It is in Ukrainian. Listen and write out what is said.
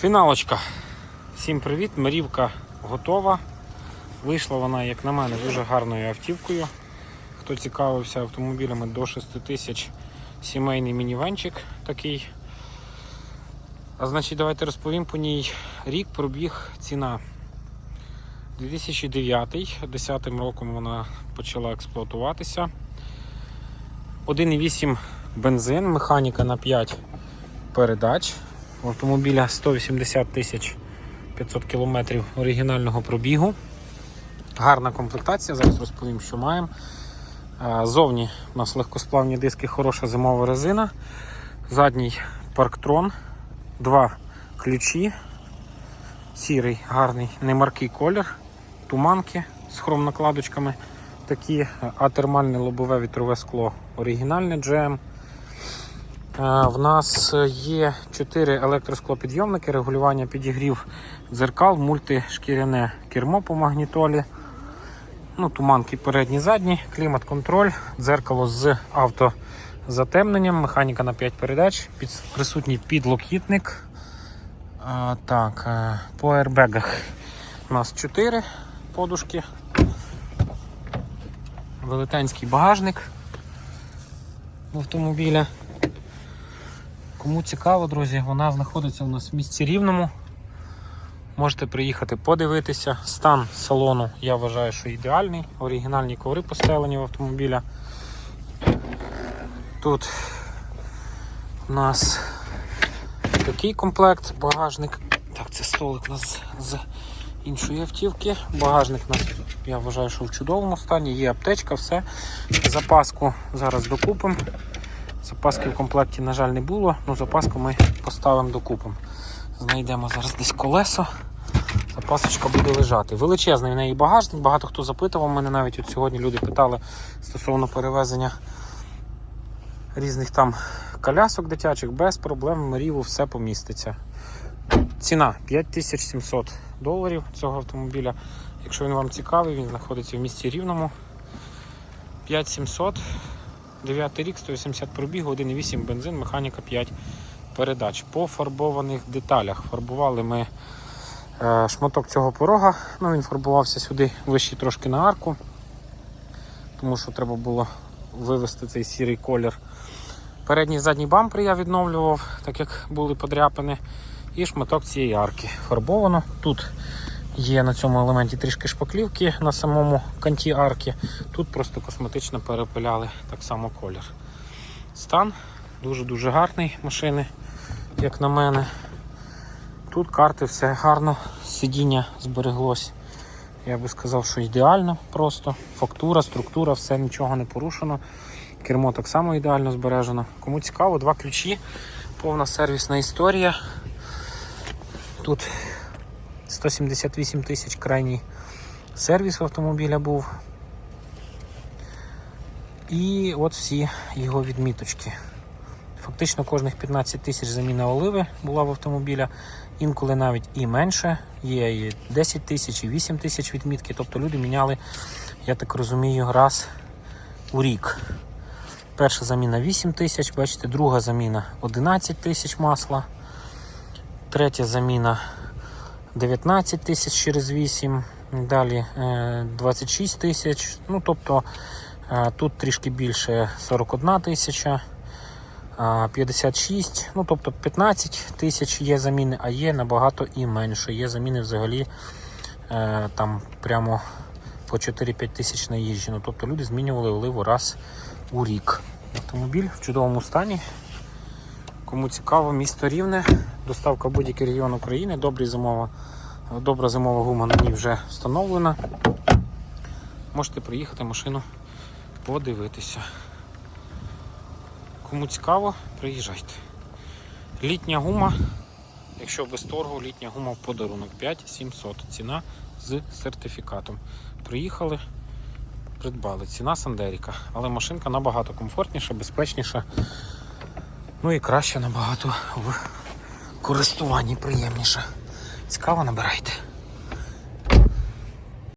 Фіналочка. Всім привіт! Марівка готова. Вийшла вона, як на мене, дуже гарною автівкою. Хто цікавився автомобілями до 6 тисяч, сімейний мінівенчик такий. А значить, давайте розповім по ній рік, пробіг, ціна. 2009, 10 роком вона почала експлуатуватися. 1,8 бензин, механіка на 5 передач. Автомобіля 180 тисяч 500 кілометрів оригінального пробігу. Гарна комплектація, зараз розповім, що маємо. Зовні у нас легкосплавні диски, хороша зимова резина. Задній парктрон, два ключі, сірий, гарний, немаркий колір, туманки з хромнакладочками. Такі, а термальне лобове вітрове скло оригінальне GM. Е, В нас є 4 електросклопідйомники, регулювання підігрів дзеркал, мультишкіряне кермо по магнітолі. Ну, туманки передні, задні, клімат-контроль, дзеркало з автозатемненням, механіка на 5 передач, під, присутній підлокітник. А, так, е, по аербегах у нас 4 подушки. Велетенський багажник автомобіля. Кому цікаво, друзі, вона знаходиться у нас в місті Рівному. Можете приїхати подивитися. Стан салону я вважаю, що ідеальний. Оригінальні коври постелені в автомобіля. Тут у нас такий комплект, багажник. Так, це столик у нас з іншої автівки. Багажник у нас, я вважаю, що в чудовому стані. Є аптечка, все. Запаску зараз докупимо. Запаски в комплекті, на жаль, не було, але запаску ми поставимо докупом. Знайдемо зараз десь колесо. Запасочка буде лежати. Величезний в неї багажник. Багато хто запитував мене навіть от сьогодні люди питали стосовно перевезення різних там колясок дитячих, без проблем в Маріву все поміститься. Ціна 5700 доларів цього автомобіля. Якщо він вам цікавий, він знаходиться в місті Рівному. 5700. 9 рік, 180 пробігу, 1,8 бензин, механіка 5 передач. По фарбованих деталях фарбували ми е, шматок цього порога. Ну, Він фарбувався сюди вище трошки на арку, тому що треба було вивести цей сірий колір. Передній і задній бампер я відновлював, так як були подряпини. І шматок цієї арки фарбовано. Тут Є на цьому елементі трішки шпаклівки на самому канті арки. Тут просто косметично перепиляли так само колір. Стан дуже-дуже гарний машини, як на мене. Тут карти все гарно, сидіння збереглось. Я би сказав, що ідеально просто. Фактура, структура, все нічого не порушено. Кермо так само ідеально збережено. Кому цікаво, два ключі, повна сервісна історія. Тут 178 тисяч крайній сервіс автомобіля був. І от всі його відміточки. Фактично кожних 15 тисяч заміна оливи була в автомобіля, інколи навіть і менше, є і 10 тисяч, і 8 тисяч відмітки. Тобто люди міняли, я так розумію, раз у рік. Перша заміна 8 тисяч, бачите, друга заміна 11 тисяч масла, третя заміна 19 тисяч через 8, далі е, 26 тисяч. Ну, тобто е, тут трішки більше 41 тисяча, е, 56, ну тобто 15 тисяч є заміни, а є набагато і менше. Є заміни взагалі е, там прямо по 4-5 тисяч наїжджено. Тобто люди змінювали оливу раз у рік. Автомобіль в чудовому стані. Кому цікаво, місто Рівне, доставка в будь-який регіон України, добрі зимова, добра зимова гума на ній вже встановлена. Можете приїхати машину подивитися. Кому цікаво, приїжджайте. Літня гума, якщо без торгу, літня гума в подарунок 5700. Ціна з сертифікатом. Приїхали, придбали. Ціна Сандеріка. Але машинка набагато комфортніша, безпечніша. Ну і краще набагато в користуванні приємніше. Цікаво набирайте.